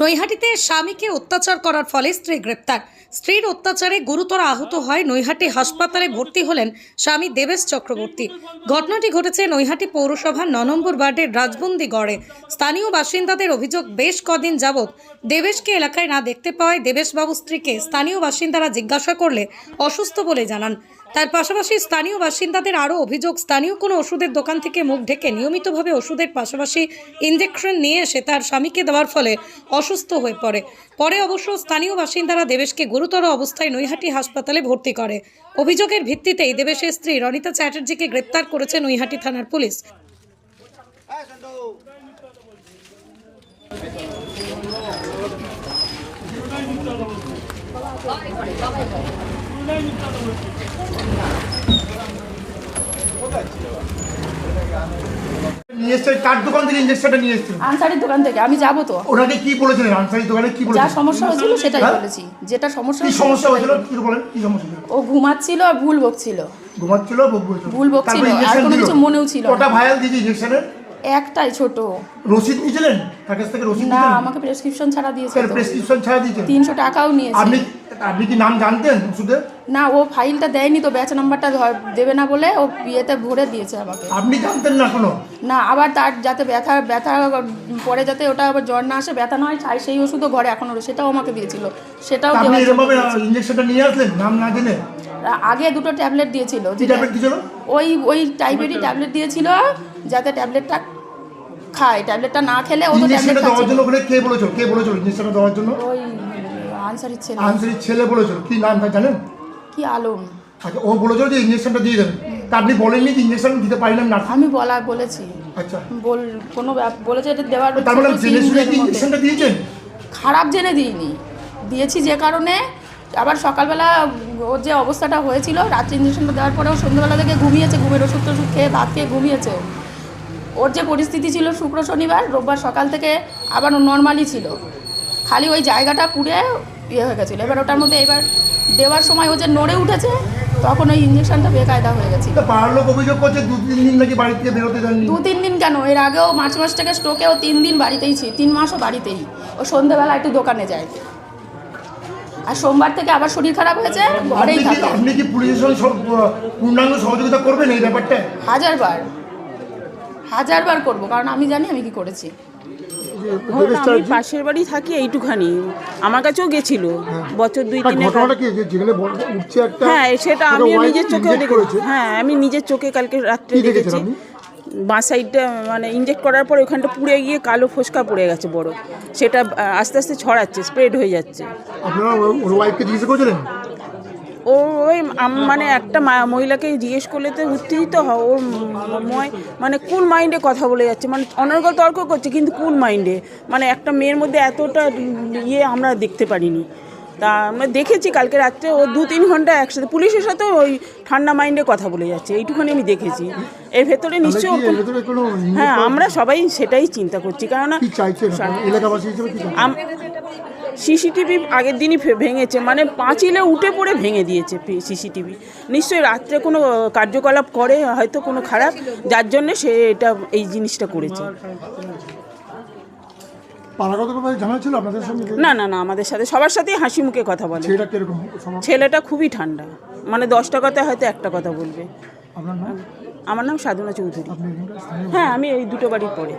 নৈহাটিতে স্বামীকে অত্যাচার করার ফলে স্ত্রী গ্রেপ্তার। স্ত্রীর অত্যাচারে গুরুতর আহত হয় নৈহাটি হাসপাতালে ভর্তি হলেন স্বামী দেবেশ চক্রবর্তী। ঘটনাটি ঘটেছে নৈহাটি পৌরসভার ন নম্বর ওয়ার্ডের রাজবন্দি গড়ে। স্থানীয় বাসিন্দাদের অভিযোগ, বেশ কদিন যাবৎ দেবেশকে এলাকায় না দেখতে পাওয়ায় দেবেশবাবু স্ত্রীকে স্থানীয় বাসিন্দারা জিজ্ঞাসা করলে অসুস্থ বলে জানান। তার পাশাপাশি স্থানীয় বাসিন্দাদের আরও অভিযোগ, স্থানীয় কোনো ওষুধের দোকান থেকে মুখ ঢেকে নিয়মিতভাবে ওষুধের পাশাপাশি ইঞ্জেকশন নিয়ে এসে তার স্বামীকে দেওয়ার ফলে অসুস্থ হয়ে পড়ে। পরে অবশ্য স্থানীয় বাসিন্দারা দেবেশকে গুরুতর অবস্থায় নৈহাটি হাসপাতালে ভর্তি করে। অভিযোগের ভিত্তিতেই দেবেশের স্ত্রী রনিতা চ্যাটার্জিকে গ্রেপ্তার করেছে নৈহাটি থানার পুলিশ। নিয়ে এসছে কার দোকান থেকে ইঞ্জেকশনটা নিয়ে এসেছিল আনসারির দোকান থেকে আমি যাব তো। ওনাকে কি বলেছিলেন? আনসারি দোকানে কি যা বলেছিলেন সমস্যা হয়েছিল সেটাই হ্যাঁ? বলেছি। যেটা সমস্যা কি হয়েছিল সমস্যা হয়েছিল? সেটাই। কি বলেন কি সমস্যা ছিল ও ঘুমাচ্ছিল আর ভুল বকছিল। ঘুমাচ্ছিল বুক বলছিল ভুল বকছিল, আর কোনো কিছু মনেও ছিল না। কটা ভায়াল দিয়েছে ইঞ্জেকশনের একটাই ছোট। রসিদ নিয়েছিলেন? তার কাছ থেকে রসিদ না আমাকে প্রেসক্রিপশন ছাড়া দিয়েছে। প্রেসক্রিপশন ছাড়া দিয়েছেন? তিনশো টাকাও নিয়েছে। আপনি আপনি কি নাম জানতেন ওষুধের না ও ফাইলটা দেয়নি তো ব্যাচ নাম্বারটা দেবে না বলে ও বিয়েতে ভরে দিয়েছে আমাকে। আপনি জানতেন না কোনো? না আবার তার যাতে ব্যথা ব্যথা পরে যাতে ওটা আবার জ্বর না আসে ব্যথা নয় চাই সেই ওষুধও ঘরে এখনও রয়েছে, সেটাও আমাকে দিয়েছিল। সেটাও আপনি এরকমভাবে দিয়েছে। ইঞ্জেকশনটা নিয়ে আসলেন নাম না জেনে? আগে দুটো ট্যাবলেট দিয়েছিল ওই ওই টাইপেরই ট্যাবলেট দিয়েছিল যাতে ট্যাবলেটটা খায় ট্যাবলেটটা না খেলে ও তো ট্যাবলেট দেওয়ার জন্য ওখানে কে বলেছিল কে বলেছিল ইঞ্জেকশনটা দেওয়ার জন্য? ওই আনসারির ছেলে। আনসারির ছেলে বলেছিল কি নাম জানেন? কি আলম। আচ্ছা ও বলেছিল যে ইঞ্জেকশনটা দিয়ে দেবেন তা আপনি বলেননি যে ইঞ্জেকশন দিতে পারিলাম না আমি বলা বলেছি। আচ্ছা। বল কোনো বলেছে এটা দেওয়ার তার মানে জেনে শুনে কি মধ্যে। ইঞ্জেকশনটা দিয়েছেন? খারাপ জেনে দিইনি। দিয়েছি যে কারণে আবার সকালবেলা ওর যে অবস্থাটা হয়েছিল রাত্রি ইঞ্জেকশনটা দেওয়ার পরেও সন্ধ্যেবেলা থেকে ঘুমিয়েছে ঘুমের ওষুধ টষুধ খেয়ে ভাত খেয়ে ঘুমিয়েছে। ওর যে পরিস্থিতি ছিল শুক্র শনিবার রোববার সকাল থেকে আবার নর্মালি ছিল। খালি ওই জায়গাটা পুড়ে ইয়ে হয়ে গেছিল। এবার ওটার মধ্যে এবার দেওয়ার সময় ও যে নড়ে উঠেছে তখন ওই ইঞ্জেকশনটা বেকায়দা হয়ে করছে দু তিন দিন কেন? এর আগেও মার্চ মাস থেকে স্টোকে ও তিন দিন বাড়িতেই ছিল তিন মাসও বাড়িতেই। ও সন্ধেবেলা একটু দোকানে যায়। আর সোমবার থেকে আবার শরীর খারাপ হয়েছে ঘরেই থাকে। আপনি কি পুলিশের সঙ্গে পূর্ণাঙ্গ সহযোগিতা করবেন এই ব্যাপারটা হাজারবার। হাজারবার করব কারণ আমি জানি আমি কি করেছি। ধরুন আমি পাশের বাড়ি থাকি এইটুখানি আমার কাছেও গেছিল বছর দুই হ্যাঁ, তিনে হ্যাঁ সেটা আমিও নিজের চোখেও দেখেছি। হ্যাঁ আমি নিজের চোখে কালকে রাত্রে দেখেছি। বাঁ সাইডটা মানে ইনজেক্ট করার পর ওখানটা পুড়ে গিয়ে কালো ফোসকা পড়ে গেছে বড়। সেটা আস্তে আস্তে ছড়াচ্ছে স্প্রেড হয়ে যাচ্ছে। আপনারা ওর ওয়াইফকে জিজ্ঞেস করেছিলেন? ও ওই মানে একটা মহিলাকে জিজ্ঞেস করলে তো উত্তেজিত হয় ওর মানে কোন মাইন্ডে কথা বলে যাচ্ছে মানে অনর্গল তর্ক করছে কিন্তু কোন মাইন্ডে মানে একটা মেয়ের মধ্যে এতটা ইয়ে আমরা দেখতে পারিনি। তা আমরা দেখেছি কালকে রাত্রে ও দু তিন ঘণ্টা একসাথে পুলিশের সাথে ওই ঠান্ডা মাইন্ডে কথা বলে যাচ্ছে এইটুখানি আমি দেখেছি। এর ভেতরে নিশ্চয়ই হ্যাঁ আমরা সবাই সেটাই চিন্তা করছি কেননা সিসিটিভি আগের দিনই ভেঙেছে মানে পাঁচিলে উঠে পড়ে ভেঙে দিয়েছে সিসিটিভি। নিশ্চয়ই রাত্রে কোনো কার্যকলাপ করে হয়তো কোনো খারাপ যার জন্য সে এটা এই জিনিসটা করেছে। না না না আমাদের সাথে সবার সাথেই হাসি মুখে কথা বলে। ছেলেটা খুবই ঠান্ডা। মানে দশটা কথা হয়তো একটা কথা বলবে। আমার নাম সাধনা চৌধুরী। হ্যাঁ আমি এই দুটো বাড়ি পরে।